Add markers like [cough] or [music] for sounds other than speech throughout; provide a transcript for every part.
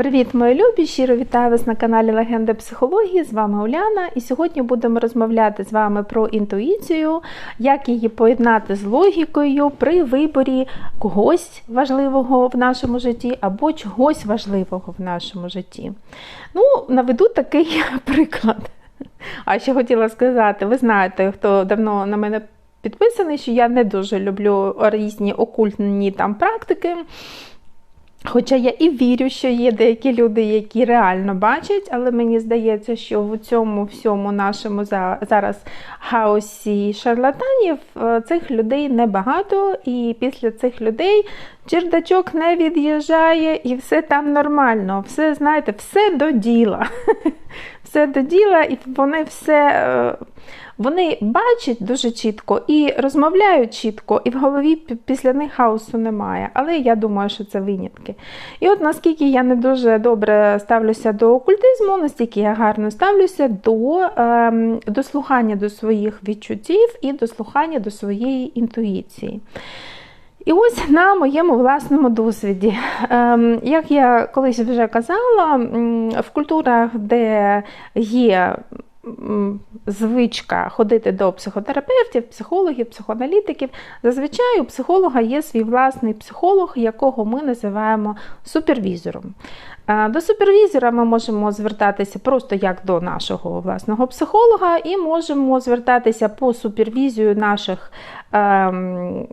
Привіт, мої любі! Щиро вітаю вас на каналі Легенди психології. З вами Уляна, і сьогодні будемо розмовляти з вами про інтуїцію, як її поєднати з логікою при виборі когось важливого в нашому житті або чогось важливого в нашому житті. Ну, наведу такий [laughs] приклад. А ще хотіла сказати: ви знаєте, хто давно на мене підписаний, що я не дуже люблю різні окультні там практики. Хоча я і вірю, що є деякі люди, які реально бачать, але мені здається, що в цьому всьому нашому зараз хаосі шарлатанів е, цих людей небагато, і після цих людей чердачок не від'їжджає, і все там нормально. Все, знаєте, все до діла. [laughs] Все до діла, і вони все. Вони бачать дуже чітко і розмовляють чітко, і в голові після них хаосу немає. Але я думаю, що це винятки. І от наскільки я не дуже добре ставлюся до окультизму, настільки я гарно ставлюся до е, дослухання до своїх відчуттів і дослухання до своєї інтуїції. І ось на моєму власному досвіді. Ем, як я колись вже казала, в культурах, де є звичка ходити до психотерапевтів, психологів, психоаналітиків. Зазвичай у психолога є свій власний психолог, якого ми називаємо супервізором. До супервізора ми можемо звертатися просто як до нашого власного психолога, і можемо звертатися по супервізію наших ем,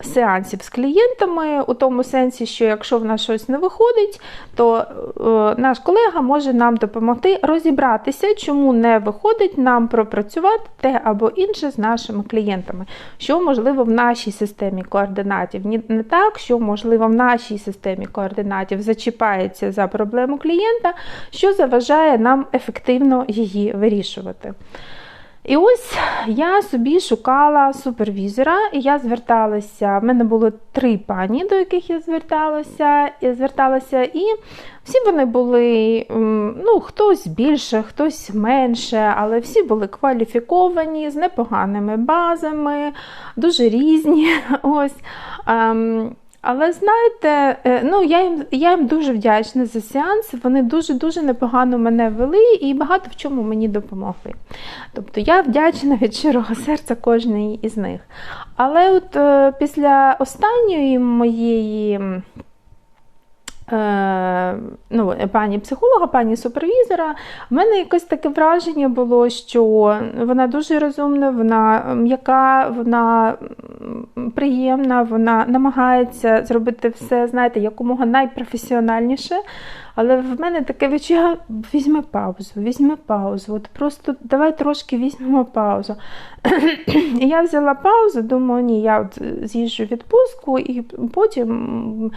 сеансів з клієнтами, у тому сенсі, що якщо в нас щось не виходить, то е, наш колега може нам допомогти розібратися, чому не виходить нам пропрацювати те або інше з нашими клієнтами, що можливо в нашій системі координатів. Не так, що можливо в нашій системі координатів зачіпається за проблему клієнта, що заважає нам ефективно її вирішувати. І ось я собі шукала супервізора, і я зверталася. В мене було три пані, до яких я зверталася, я зверталася, і всі вони були, ну, хтось більше, хтось менше, але всі були кваліфіковані з непоганими базами, дуже різні. [laughs] ось. Але знаєте, е, ну я їм я їм дуже вдячна за сеанс. Вони дуже-дуже непогано мене вели і багато в чому мені допомогли. Тобто я вдячна від щирого серця кожної із них. Але от е, після останньої моєї ну, пані психолога, пані супервізора, в мене якесь таке враження було, що вона дуже розумна, вона м'яка, вона приємна, вона намагається зробити все, знаєте, якомога найпрофесіональніше. Але в мене таке відчуття, візьми паузу, візьми паузу. От Просто давай трошки візьмемо паузу. [clears throat] І я взяла паузу, думаю, ні, я от з'їжджу відпустку і потім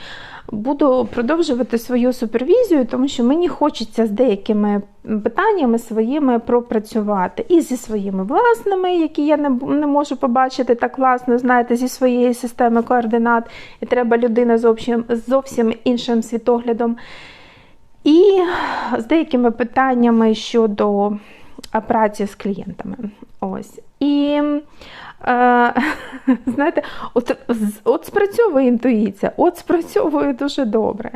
буду продовжувати свою супервізію, тому що мені хочеться з деякими питаннями своїми пропрацювати. І зі своїми власними, які я не не можу побачити так класно, знаєте, зі своєї системи координат, і треба людина зовсім, зовсім іншим світоглядом. І з деякими питаннями щодо праці з клієнтами. Ось. І Е, [laughs] знаєте, от от спрацьовує інтуїція, от спрацьовує дуже добре.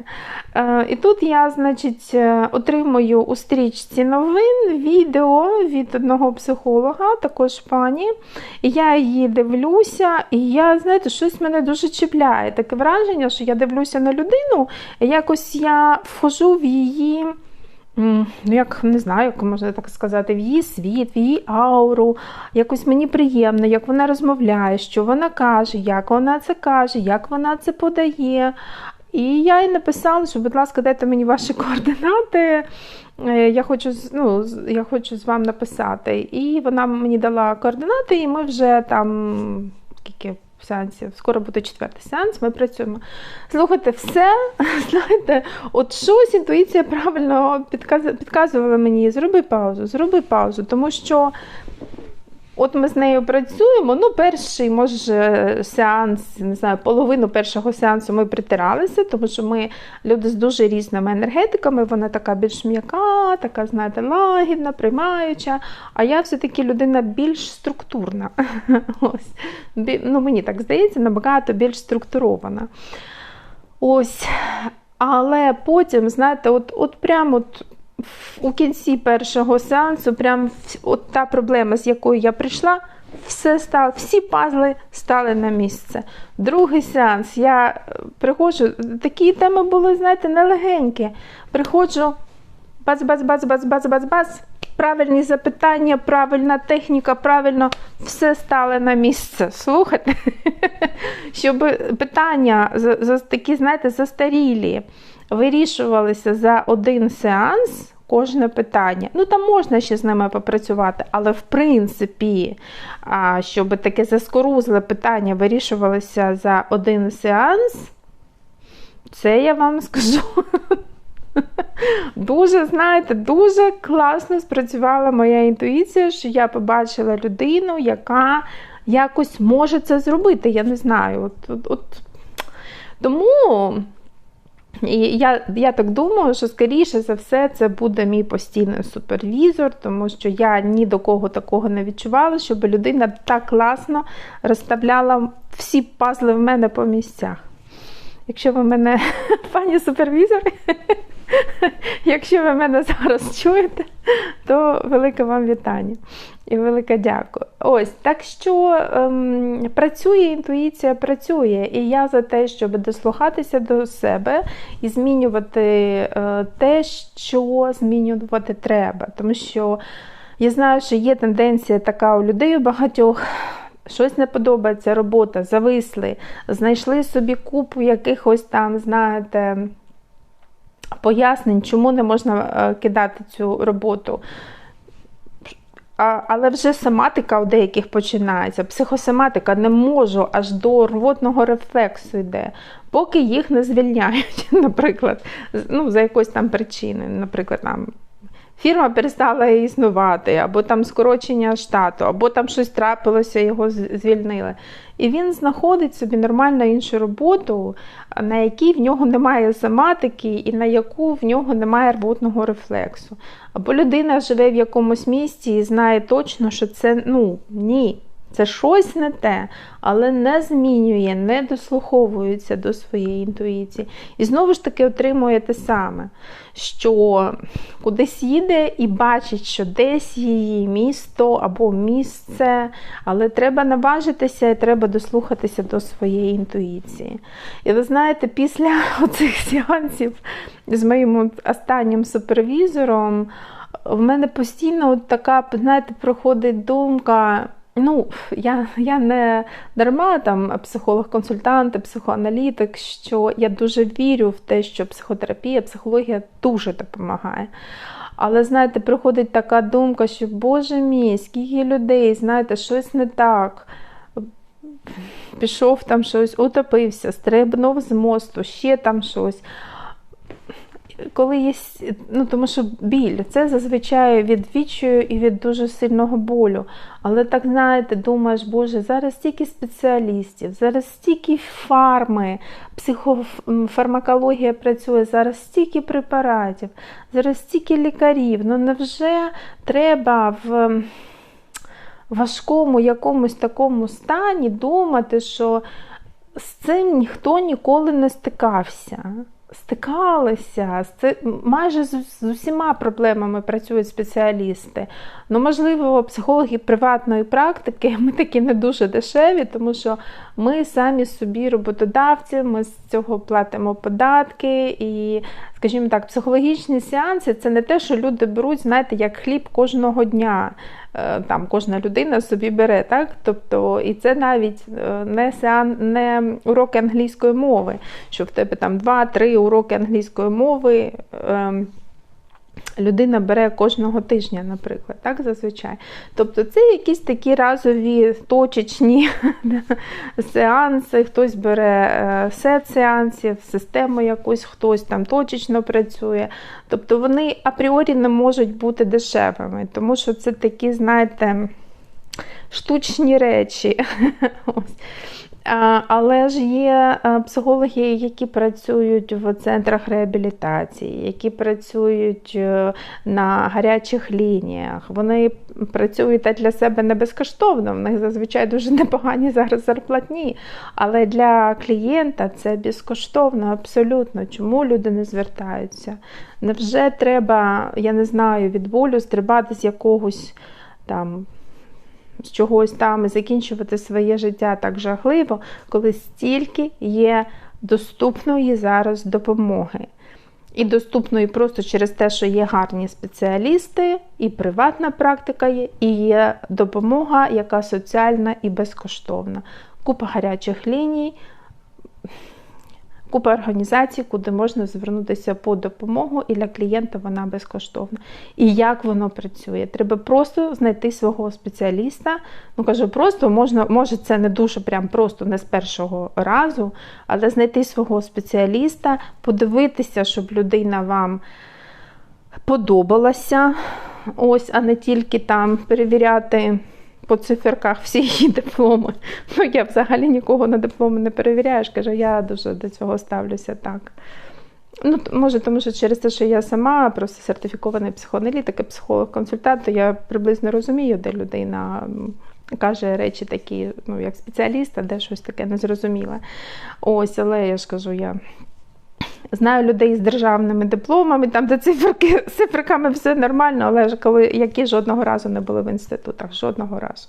Е, і тут я, значить, е, отримую у стрічці новин відео від одного психолога, також пані. Я її дивлюся, і я, знаєте, щось мене дуже чіпляє. Таке враження, що я дивлюся на людину, якось я вхожу в її. Ну, як не знаю, як можна так сказати, в її світ, в її ауру. Якось мені приємно, як вона розмовляє, що вона каже, як вона це каже, як вона це подає. І я їй написала, що, будь ласка, дайте мені ваші [laughs] координати. Я хочу ну, я хочу з вами написати. І вона мені дала координати, і ми вже там скільки сеансів. Скоро буде четвертий сеанс, ми працюємо. Слухайте, все, [laughs] знаєте, от щось інтуїція правильно підказувала мені, зроби паузу, зроби паузу, тому що От ми з нею працюємо. Ну, перший, може, сеанс, не знаю, половину першого сеансу ми притиралися, тому що ми люди з дуже різними енергетиками, вона така більш м'яка, така, знаєте, лагідна, приймаюча. А я все-таки людина більш структурна. [laughs] Ось. Ну, Мені так здається, набагато більш структурована. Ось. Але потім, знаєте, от от прямо от у кінці першого сеансу, прям от та проблема, з якою я прийшла, все стало, всі пазли стали на місце. Другий сеанс. Я е, приходжу, такі теми були, знаєте, нелегенькі. Приходжу, бац-бац-бац-бац-бац-бац-бац. Правильні запитання, правильна техніка, правильно все стало на місце. Слухайте, [laughs] щоб питання такі, знаєте, застарілі вирішувалися за один сеанс. Кожне питання. Ну, там можна ще з ними попрацювати, але в принципі, щоб таке заскорузле питання вирішувалося за один сеанс, це я вам скажу. [laughs] Дуже, знаєте, дуже класно спрацювала моя інтуїція, що я побачила людину, яка якось може це зробити. Я не знаю. От, от, от. Тому і я я так думаю, що, скоріше за все, це буде мій постійний супервізор, тому що я ні до кого такого не відчувала, щоб людина так класно розставляла всі пазли в мене по місцях. Якщо ви мене, [laughs] пані супервізор, [laughs] якщо ви мене зараз чуєте, то велике вам вітання і велике дякую. Ось так що ем, працює інтуїція, працює, і я за те, щоб дослухатися до себе і змінювати е, те, що змінювати треба. Тому що я знаю, що є тенденція така у людей у багатьох. Щось не подобається, робота, зависли, знайшли собі купу якихось там, знаєте, пояснень, чому не можна е, кидати цю роботу. Але вже соматика у деяких починається. Психосоматика не можу аж до рвотного рефлексу йде, поки їх не звільняють, [laughs] наприклад, ну, за якоюсь там причини, наприклад, там фірма перестала існувати, або там скорочення штату, або там щось трапилося, його звільнили. І він знаходить собі нормально іншу роботу, на якій в нього немає соматики і на яку в нього немає рвотного рефлексу. Або людина живе в якомусь місці і знає точно, що це ну ні. Це щось не те, але не змінює, не дослуховується до своєї інтуїції. І знову ж таки отримує те саме, що кудись їде і бачить, що десь її місто або місце, але треба наважитися і треба дослухатися до своєї інтуїції. І ви знаєте, після [laughs] оцих сеансів з моїм останнім супервізором в мене постійно така, знаєте, проходить думка. Ну, я я не дарма там психолог-консультант, психоаналітик, що я дуже вірю в те, що психотерапія, психологія дуже допомагає. Але, знаєте, приходить така думка, що, Боже мій, скільки людей, знаєте, щось не так. Пішов там щось, утопився, стрибнув з мосту, ще там щось коли є, ну тому що біль, це зазвичай від відчаю і від дуже сильного болю. Але так знаєте, думаєш, Боже, зараз стільки спеціалістів, зараз стільки фарми, психофармакологія працює, зараз стільки препаратів, зараз стільки лікарів. Ну невже треба в важкому якомусь такому стані думати, що з цим ніхто ніколи не стикався? Стикалися з майже з, з усіма проблемами працюють спеціалісти. Ну, можливо, психологи приватної практики [laughs] ми такі не дуже дешеві, тому що ми самі собі роботодавці, ми з цього платимо податки. І, скажімо так, психологічні сеанси це не те, що люди беруть, знаєте, як хліб кожного дня. Е, там кожна людина собі бере, так? Тобто, і це навіть е, не сеан, не уроки англійської мови, що в тебе там 2-3 уроки англійської мови. Людина бере кожного тижня, наприклад, так зазвичай. Тобто це якісь такі разові точечні [laughs] сеанси, хтось бере е, сет сеансів, систему якусь, хтось там точечно працює. Тобто вони апріорі не можуть бути дешевими, тому що це такі, знаєте, штучні речі. [laughs] Але ж є е, психологи, які працюють в центрах реабілітації, які працюють е, на гарячих лініях. Вони працюють для себе не безкоштовно, в них зазвичай дуже непогані зараз зарплатні. Але для клієнта це безкоштовно, абсолютно. Чому люди не звертаються? Невже треба, я не знаю, від болю стрибати з якогось там з чогось там і закінчувати своє життя так жахливо, коли стільки є доступної зараз допомоги. І доступної просто через те, що є гарні спеціалісти, і приватна практика є, і є допомога, яка соціальна і безкоштовна. Купа гарячих ліній купа організацій, куди можна звернутися по допомогу, і для клієнта вона безкоштовна. І як воно працює? Треба просто знайти свого спеціаліста. Ну кажу, просто можна, може, це не дуже прям просто не з першого разу, але знайти свого спеціаліста, подивитися, щоб людина вам подобалася. Ось, а не тільки там перевіряти по циферках всі її дипломи. Ну, я взагалі нікого на дипломи не перевіряю. Кажу, я дуже до цього ставлюся так. Ну, Може, тому що через те, що я сама просто сертифікований психоаналітик і психолог-консультант, то я приблизно розумію, де людина каже речі такі, ну, як спеціаліст, а де щось таке незрозуміле. Ось, але я ж кажу, я Знаю людей з державними дипломами, там де циферки, з циферками все нормально, але ж коли які жодного разу не були в інститутах, жодного разу.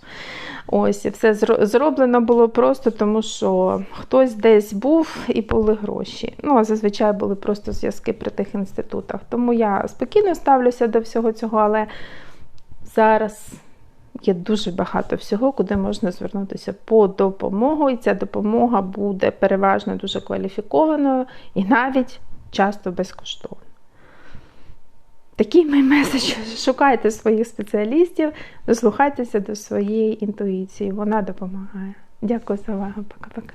Ось, все зроблено було просто тому, що хтось десь був і були гроші. Ну, а зазвичай були просто зв'язки при тих інститутах. Тому я спокійно ставлюся до всього цього, але зараз є дуже багато всього, куди можна звернутися по допомогу, і ця допомога буде переважно дуже кваліфікованою і навіть часто безкоштовною. Такий мій меседж. Шукайте своїх спеціалістів, дослухайтеся до своєї інтуїції. Вона допомагає. Дякую за увагу. Пока-пока.